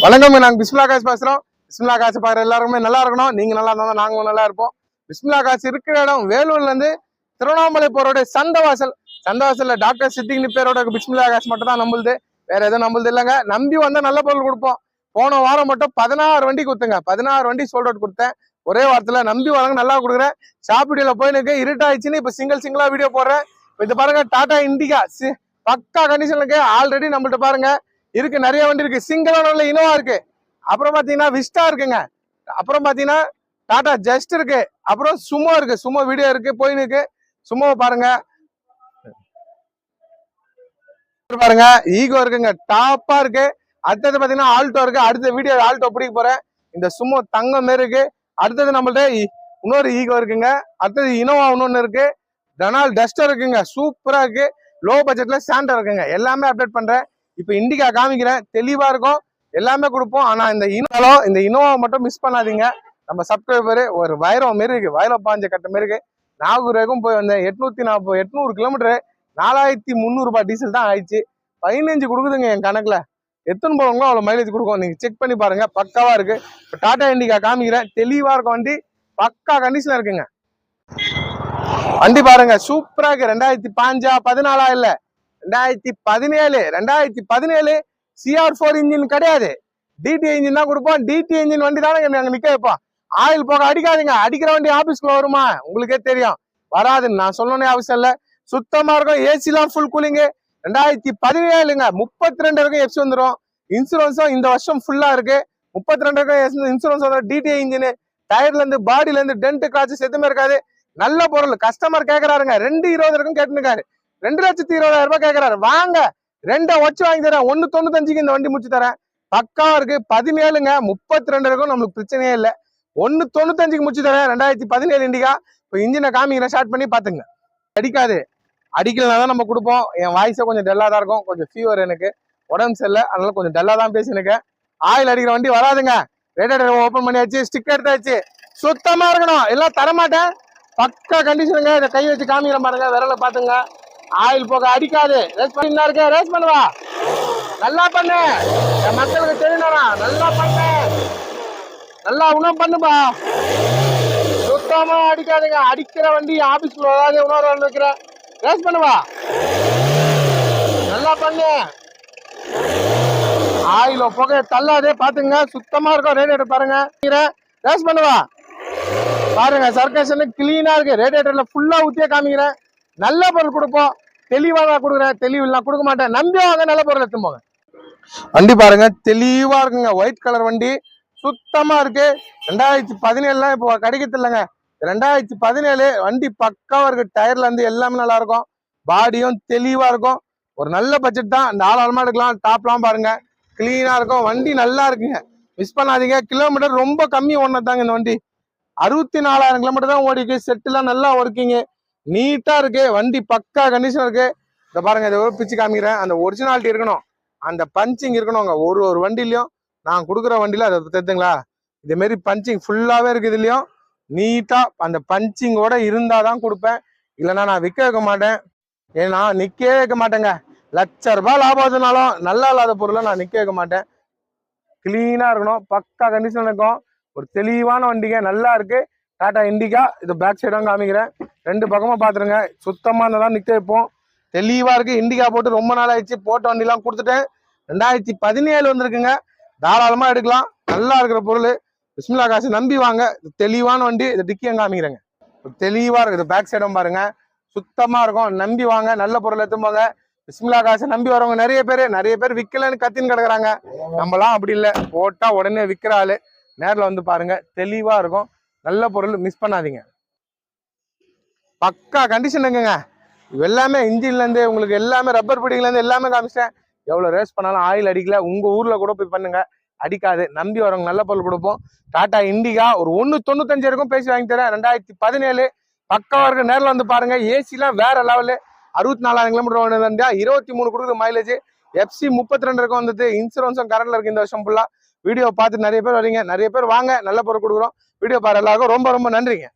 வணக்கம் நாங்க பிஸ்மிலா காசு பேசுறோம். பிஸ்மிலா காசு பாக்குற எல்லாருமே நல்லா இருக்கணும். நீங்க நல்லா இருந்தா தான் நாங்களும் நல்லா இருப்போம். பிஸ்மிலா காசு இருக்கிற இடம் வேலூர்ல இருந்து திருவண்ணாமலை போறோட சந்தவாசல். சந்தவாசல்ல டாக்டர் சித்திக் பேரோட பிஸ்மிலா காசு மட்டும் தான் நம்புது. வேற எதுவும் நம்புது இல்லைங்க. நம்பி வந்தா நல்ல பொருள் கொடுப்போம். போன வாரம் மட்டும் பதினாறு வண்டி கொடுத்துங்க. பதினாறு வண்டி சோல்ட் அவுட் கொடுத்தேன். ஒரே வாரத்துல நம்பி வரங்க நல்லா கொடுக்குறேன். ஷாப் போய் நிற்க இருட்டாயிடுச்சுன்னு இப்ப சிங்கிள் சிங்கிளா வீடியோ போடுறேன். இது பாருங்க டாடா இண்டிகா. சி- பக்கா கண்டிஷனுக்கு ஆல்ரெடி நம்மள்ட்ட பாருங்க. இருக்கு நிறைய வண்டி இருக்கு. சிங்கிளான உள்ள இனோவா இருக்கு. அப்புறம் பாத்தீங்கன்னா விஸ்டா இருக்குங்க. அப்புறம் பாத்தீங்கன்னா டாடா ஜஸ்ட் இருக்கு. அப்புறம் சுமோ இருக்கு. சுமோ வீடியோ இருக்கு போயின்னு இருக்கு சுமோவை பாருங்க. பாருங்க. ஈகோ இருக்குங்க. டாப்பா இருக்கு. அடுத்தது பாத்தீங்கன்னா ஆல்டோ இருக்கு. அடுத்த வீடியோ ஆல்டோ பிடிக்க போறேன். இந்த சுமோ தங்கம் மாரி இருக்கு. அடுத்தது நம்மள்ட்ட இ- இன்னொரு ஈகோ இருக்குங்க. அடுத்தது இனோவா இன்னொன்று இருக்கு. டனால் டஸ்டர் இருக்குங்க. சூப்பரா இருக்கு. லோ பட்ஜெட்ல சாண்டர் இருக்குங்க. எல்லாமே அப்டேட் பண்றேன். இப்போ இண்டிகா காமிக்கிறேன். தெளிவாக இருக்கும். எல்லாமே கொடுப்போம். ஆனால் இந்த இனோவா இந்த இனோவை மட்டும் மிஸ் பண்ணாதீங்க. நம்ம சப்ஸ்கிரைபர் ஒரு வைரம் மாரி இருக்கு. வைரம் பாஞ்ச கட்ட மாரி இருக்கு. நாகூர் வரைக்கும் போய் வந்தேன். எட்நூற்றி நாற்பது எட்நூறு கிலோமீட்டரு. நாலாயிரத்தி முந்நூறுபா டீசல் தான் ஆயிடுச்சு. பதினஞ்சு கொடுக்குதுங்க என் கணக்கில். எத்தனை போகிறவங்களோ அவ்வளோ மைலேஜ் கொடுக்கும். நீங்கள் செக் பண்ணி பாருங்கள் பக்காவாக இருக்குது இப்போ டாட்டா இண்டிகா காமிக்கிறேன். தெளிவாக இருக்கும் வண்டி. பக்கா கண்டிஷனாக இருக்குங்க. வண்டி பாருங்க. சூப்பராக இருக்குது ரெண்டாயிரத்தி பாஞ்சா பதினாலா இல்லை. ரெண்டாயிரத்தி பதினேழு ரெண்டாயிரத்தி பதினேழு சிஆர் ஃபோர் இன்ஜின் கிடையாது. டிடி இன்ஜின் தான் கொடுப்போம். டிடி இன்ஜின் வண்டி தானே நாங்கள் நிற்க வைப்போம். ஆயில் போக அடிக்காதீங்க. அடிக்கிற வண்டி ஆஃபீஸ்க்குள்ள வருமா? உங்களுக்கே தெரியும். வராதுன்னு நான் சொல்லணும்னே அவசியம் இல்லை. சுத்தமாக இருக்கும். ஏசிலாம் ஃபுல் கூலிங்கு ரெண்டாயிரத்தி பதினேழுங்க. முப்பத்தி ரெண்டு வரைக்கும் எஃப்சி வந்துடும் இன்சூரன்ஸும் இந்த வருஷம் ஃபுல்லாக இருக்கு. முப்பத்தி ரெண்டு வரைக்கும் இன்சூரன்ஸ் வந்துடும் டிடி இன்ஜின் டயர்லேருந்து பாடியிலேருந்து டென்ட்டு இருந்து டென்ட் எதுவுமே இருக்காது. நல்ல பொருள். கஸ்டமர் கேட்குறாருங்க ரெண்டு இருபது வரைக்கும் கேட்டுருக்காரு ரெண்டு லட்சத்தி இருபதாயிரம் ரூபாய் கேட்கறாரு வாங்க ரெண்டை வச்சு வாங்கி தரேன். ஒன்னு தொண்ணூத்தஞ்சுக்கு இந்த வண்டி முடிச்சு தரேன். பக்கா இருக்கு பதினேழுங்க. முப்பத்தி ரெண்டு வரைக்கும் நம்மளுக்கு பிரச்சனையே இல்லை. ஒன்னு தொண்ணூத்தஞ்சுக்கு முடிச்சு தரேன். ரெண்டாயிரத்தி பதினேழு இண்டிகா. இப்போ இன்ஜினை காமிக்கிறேன் ஸ்டார்ட் பண்ணி பாத்துங்க அடிக்காது. அடிக்கலனா தான் நம்ம கொடுப்போம். என் வாய்ஸை கொஞ்சம் டல்லா தான் இருக்கும். கொஞ்சம் ஃபீவர் எனக்கு. உடம்பு சரியில்லை. அதனால கொஞ்சம் டல்லா தான் பேசினுக்கேன் ஆயில் அடிக்கிற வண்டி வராதுங்க. ரேடியேட்டர் ஓப்பன் பண்ணியாச்சு. ஸ்டிக் எடுத்தாச்சு. சுத்தமா இருக்கணும். எல்லாம் தரமாட்டேன். பக்கா கண்டிஷனுங்க இதை கை வச்சு காமிக்கிற பாருங்க விரல பாத்துங்க ஆயில் போக அடிக்காது. ரேஸ் பண்ணினா இருக்க. ரேஸ் பண்ணுவா நல்லா பண்ணு. என் மக்களுக்கு தெரியணும்னா நல்லா பண்ணு. நல்லா உணவு பண்ணுப்பா. சுத்தமா அடிக்காதுங்க. அடிக்கிற வண்டி ஆபீஸ்க்குள்ள வராது உணவு வண்டி வைக்கிறேன். ரேஸ் பண்ணுவா நல்லா பண்ணு. ஆயில புகையை தள்ளாதே பாத்துங்க சுத்தமா இருக்கும். ரேடியேட்டர் பாருங்க. ரேஸ் பண்ணுவா பாருங்க சர்க்கேஷன் கிளீனா இருக்கு. ரேடியேட்டர்ல ஃபுல்லா ஊத்தியே காமிக்கிறேன். நல்ல பொருள் கொடுப்போம். தெளிவாக தான் கொடுக்குறேன். தெளிவு நான் கொடுக்க மாட்டேன். நம்பி வாங்க நல்ல பொருள் எடுத்து போங்க. வண்டி பாருங்க தெளிவா இருக்குங்க. ஒயிட் கலர் வண்டி. சுத்தமா இருக்கு. ரெண்டாயிரத்தி பதினேழுலாம் இப்போ கிடைக்கிறது இல்லைங்க. ரெண்டாயிரத்தி பதினேழு வண்டி பக்காவா இருக்கு. டயர்ல இருந்து எல்லாமே நல்லா இருக்கும். பாடியும் தெளிவா இருக்கும். ஒரு நல்ல பட்ஜெட் தான். தாராளமா எடுக்கலாம். டாப்லாம் பாருங்க. கிளீனா இருக்கும். வண்டி நல்லா இருக்குங்க. மிஸ் பண்ணாதீங்க. கிலோமீட்டர் ரொம்ப கம்மி ஒன்னதாங்க இந்த வண்டி. அறுபத்தி நாலாயிரம் கிலோமீட்டர் தான் ஓடிக்கு செட்டுலாம் நல்லா ஒர்க்கிங்கு நீட்டாக இருக்கு வண்டி பக்கா கண்டிஷன் இருக்கு. இதை பாருங்க இதை பிச்சு காமிக்கிறேன். அந்த ஒரிஜினாலிட்டி இருக்கணும். அந்த பஞ்சிங் இருக்கணுங்க. ஒரு ஒரு வண்டிலையும் நான் கொடுக்குற வண்டியில அதை தெரிஞ்சுங்களா இதேமாரி பஞ்சிங் ஃபுல்லாகவே இருக்குது இதுலயும். நீட்டாக அந்த பஞ்சிங்கோட இருந்தால் தான் கொடுப்பேன். இல்லைன்னா நான் விற்க வைக்க மாட்டேன். ஏன்னா நிற்கவே வைக்க மாட்டேங்க. லட்ச ரூபாய் லாபம் ஆச்சுனாலும் நல்லா இல்லாத பொருளை நான் நிற்க வைக்க மாட்டேன். க்ளீனாக இருக்கணும். பக்கா கண்டிஷன் இருக்கும். ஒரு தெளிவான வண்டிங்க. நல்லா இருக்குது டாடா இண்டிகா இது பேக் சைடும் காமிக்கிறேன். ரெண்டு பக்கமாக பார்த்துருங்க. சுத்தமாக இருந்தாதான் நிற்க வைப்போம் தெளிவாக இருக்குது இண்டிகா போட்டு ரொம்ப நாள் ஆயிடுச்சு. போட்ட வண்டிலாம் கொடுத்துட்டேன். ரெண்டாயிரத்தி பதினேழு வந்திருக்குங்க. தாராளமாக எடுக்கலாம். நல்லா இருக்கிற பொருள். பிஸ்மிலா காசு நம்பி வாங்க. தெளிவான வண்டி. இது டிக்கியும் காமிக்கிறேங்க. தெளிவாக இருக்குது பேக் சைடும் பாருங்கள் சுத்தமாக இருக்கும். நம்பி வாங்க. நல்ல பொருள் எடுத்தும்போங்க பிஸ்மிலா காசு நம்பி வரவங்க நிறைய பேர். நிறைய பேர் விற்கலன்னு கத்தின்னு கிடக்குறாங்க. நம்மலாம் அப்படி இல்லை. போட்டால் உடனே விற்கிற ஆள். நேரில் வந்து பாருங்கள் தெளிவாக இருக்கும். நல்ல பொருள் மிஸ் பண்ணாதீங்க. பக்கா கண்டிஷன் இருக்குங்க எல்லாமே இன்ஜின்லேருந்து உங்களுக்கு எல்லாமே ரப்பர் பிடிங்கலேருந்து எல்லாமே காமிச்சிட்டேன். எவ்வளோ ரேஸ் பண்ணாலும் ஆயில் அடிக்கல. உங்கள் ஊரில் கூட போய் பண்ணுங்க. அடிக்காது. நம்பி வரவங்க நல்ல பொருள் கொடுப்போம். டாடா இண்டிகா ஒரு ஒன்று தொண்ணூத்தஞ்சு வரைக்கும் பேசி வாங்கி தரேன். ரெண்டாயிரத்தி பதினேழு. பக்கவா இருக்கு. நேரில் வந்து பாருங்க. ஏசிலாம் வேற லெவலு அறுபத்தி நாலாயிரம் கிலோமீட்டர் வந்தா இருபத்தி மூணு கொடுக்குது மைலேஜ் எஃப்சி முப்பத்தி ரெண்டு இருக்கும் வந்தது. இன்சூரன்ஸும் கரண்ட்ல இருக்கு இந்த வருஷம் ஃபுல்லாக வீடியோ பார்த்து நிறைய பேர் வரீங்க நிறைய பேர் வாங்க நல்ல பொருள் கொடுக்குறோம். வீடியோ பாரு எல்லாருக்கும் ரொம்ப ரொம்ப நன்றிங்க.